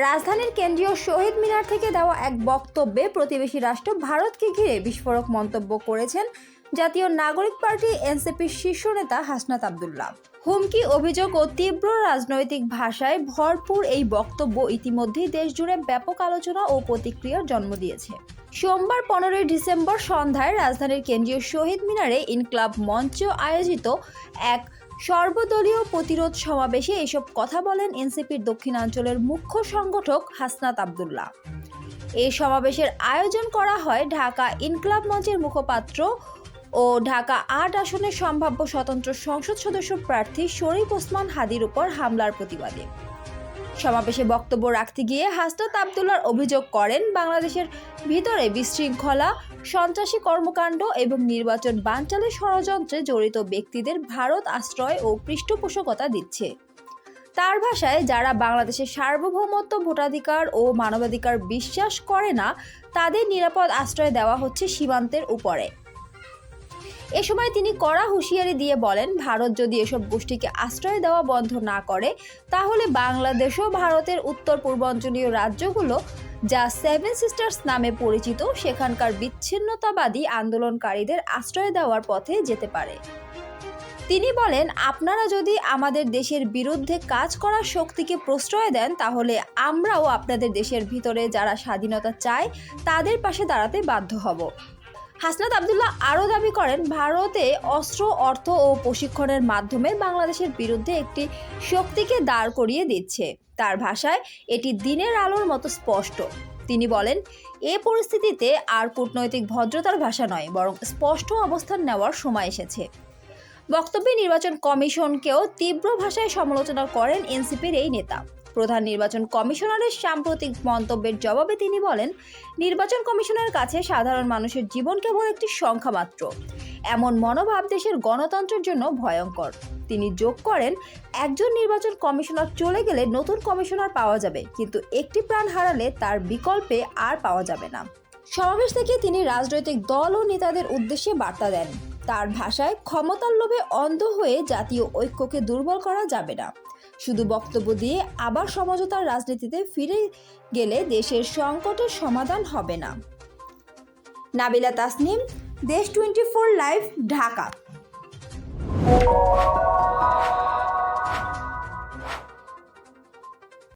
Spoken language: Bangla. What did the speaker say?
রাজধানীর কেন্দ্রীয় শহীদ মিনার থেকে দেওয়া এক বক্তব্যে প্রতিবেশী রাষ্ট্র ভারতকে ঘিরে বিস্ফোরক মন্তব্য করেছেন জাতীয় নাগরিক পার্টি এনসিপির শীর্ষ নেতা হাসনাত আবদুল্লাহ। হুমকি, অভিযোগ ও তীব্র রাজনৈতিক ভাষায় ভরপুর এই বক্তব্য ইতিমধ্যেই দেশজুড়ে ব্যাপক আলোচনা ও প্রতিক্রিয়ার জন্ম দিয়েছে। সোমবার পনেরোই ডিসেম্বর সন্ধ্যায় রাজধানীর কেন্দ্রীয় শহীদ মিনারে ইনক্লাব মঞ্চ আয়োজিত এক সর্বদলীয় প্রতিরোধ সমাবেশে এসব কথা বলেন এনসিপির দক্ষিণাঞ্চলের মুখ্য সংগঠক হাসনাত আবদুল্লাহ। এই সমাবেশের আয়োজন করা হয় ঢাকা ইনকলাব মঞ্চের মুখপাত্র ও ঢাকা আট আসনের সম্ভাব্য স্বতন্ত্র সংসদ সদস্য প্রার্থী শরীফ ওসমান হাদির উপর হামলার প্রতিবাদে। সমাবেশে বক্তব্য রাখতে গিয়ে হাসনাত আবদুল্লার অভিযোগ করেন, বাংলাদেশের ভিতরে বিশৃঙ্খলা, সন্ত্রাসী কর্মকাণ্ড এবং নির্বাচন বানচালের ষড়যন্ত্রে জড়িত ব্যক্তিদের ভারত আশ্রয় ও পৃষ্ঠপোষকতা দিচ্ছে। তার ভাষায়, যারা বাংলাদেশের সার্বভৌমত্ব, ভোটাধিকার ও মানবাধিকার বিশ্বাস করে না, তাদের নিরাপদ আশ্রয় দেওয়া হচ্ছে সীমান্তের উপরে। এ সময় তিনি কড়া হুঁশিয়ারি দিয়ে বলেন, ভারত যদি এসব গোষ্ঠীকে আশ্রয় দেওয়া বন্ধ না করে, তাহলে বাংলাদেশও ভারতের উত্তর পূর্বাঞ্চলীয় রাজ্যগুলো, যা সেভেন সিস্টার্স নামে পরিচিত, সেখানকার বিচ্ছিন্নতাবাদী আন্দোলনকারীদের আশ্রয় দেওয়ার পথে যেতে পারে। তিনি বলেন, আপনারা যদি আমাদের দেশের বিরুদ্ধে কাজ করার শক্তিকে প্রশ্রয় দেন, তাহলে আমরাও আপনাদের দেশের ভিতরে যারা স্বাধীনতা চায়, তাদের পাশে দাঁড়াতে বাধ্য হব। হাসনাত আবদুল্লাহ আরও দাবি করেন, ভারতে অস্ত্র, অর্থ ও প্রশিক্ষণের মাধ্যমে বাংলাদেশের বিরুদ্ধে একটি শক্তিকে দাঁড় করিয়ে দিচ্ছে। তার ভাষায়, এটি দিনের আলোর মতো স্পষ্ট। তিনি বলেন, এ পরিস্থিতিতে আর কূটনৈতিক ভদ্রতার ভাষা নয়, বরং স্পষ্ট অবস্থান নেওয়ার সময় এসেছে। বক্তব্যে নির্বাচন কমিশনকেও তীব্র ভাষায় সমালোচনা করেন এনসিপির এই নেতা। প্রধান নির্বাচন কমিশনারের সাম্প্রতিক মন্তব্যের জবাবে তিনি বলেন, নির্বাচন কমিশনের কাছে সাধারণ মানুষের জীবন কেবল একটি সংখ্যা মাত্র। এমন মনোভাব দেশের গণতন্ত্রের জন্য ভয়ঙ্কর। তিনি যোগ করেন, একজন নির্বাচন কমিশনার চলে গেলে নতুন কমিশনার পাওয়া যাবে, কিন্তু একটি প্রাণ হারালে তার বিকল্পে আর পাওয়া যাবে না। সমাবেশ থেকে তিনি রাজনৈতিক দল ও নেতাদের উদ্দেশ্যে বার্তা দেন। তার ভাষায় ক্ষমতার লোভে অন্ধ হয়ে জাতীয় ঐক্যকে দুর্বল করা যাবে না। শুধু বক্তব্য দিয়ে আবার সমঝোতার রাজনীতিতে ফিরে গেলে দেশের সংকটের সমাধান হবে না। নাবিলা তাসনিম, দেশ টোয়েন্টি ফোর লাইভ, ঢাকা।